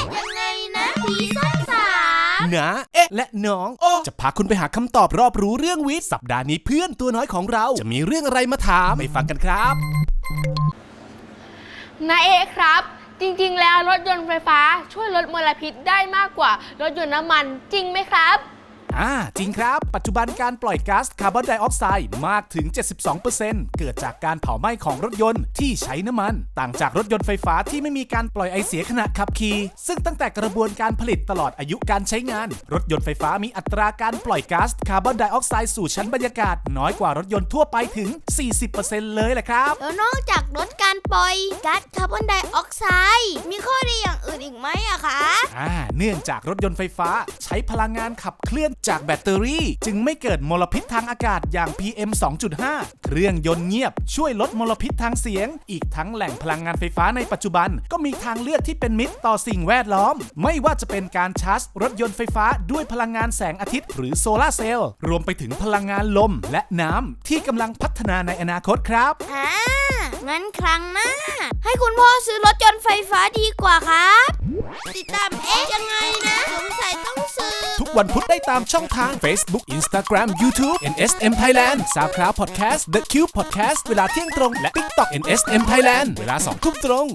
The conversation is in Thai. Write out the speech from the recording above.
ะยังไงนะซีซั่นสามนะเอ๊ะ และน้องจะพาคุณไปหาคำตอบรอบรู้เรื่องวิทย์สัปดาห์นี้เพื่อนตัวน้อยของเราจะมีเรื่องอะไรมาถามไปฟังกันครับนายเอกครับ จริงๆ แล้วรถยนต์ไฟฟ้าช่วยลดมลพิษได้มากกว่ารถยนต์น้ำมันจริงไหมครับ อ่าจริงครับ ปัจจุบันการปล่อยก๊าซคาร์บอนไดออกไซด์มากถึง 72%เกิดจากการเผาไหม้ของรถยนต์ที่ใช้น้ำมัน ต่างจากรถยนต์ไฟฟ้าที่ไม่มีการปล่อยไอเสียขณะขับขี่ซึ่งตั้งแต่กระบวนการผลิตตลอดอายุการใช้งาน รถยนต์ไฟฟ้ามีอัตราการปล่อยก๊าซคาร์บอนไดออกไซด์สู่ชั้นบรรยากาศ น้อยกว่ารถยนต์ทั่วไปถึง 40%เลยแหละครับ แล้วนอกจากลดการปล่อยก๊าซคาร์บอนไดออกไซด์มีข้อดีอย่างอื่นอีกไหมอะ เนื่องจากรถยนต์ไฟฟ้า ใช้พลังงานขับเคลื่อนจากแบตเตอรี่ จึงไม่เกิดมลพิษทางอากาศอย่าง PM 2.5 เครื่องยนต์เงียบ ช่วยลดมลพิษทางเสียง อีกทั้งแหล่งพลังงานไฟฟ้าในปัจจุบัน ก็มีทางเลือกที่เป็นมิตรต่อสิ่งแวดล้อม ไม่ว่าจะเป็นการชาร์จรถยนต์ไฟฟ้าด้วยพลังงานแสงอาทิตย์ หรือโซลาเซลล์รวมไปถึงพลังงานลม และน้ำที่กำลังพัฒนาในอนาคตครับอ่างั้นครั้งหน้าให้คุณพ่อซื้อรถยนต์ไฟฟ้าดีกว่าครั วันพุธได้ตามช่องทาง Facebook Instagram YouTube NSM Thailand SoundCloud Podcast The Cube Podcast เวลาเที่ยงตรงและ TikTok NSM Thailand เวลา2ทุ่มตรง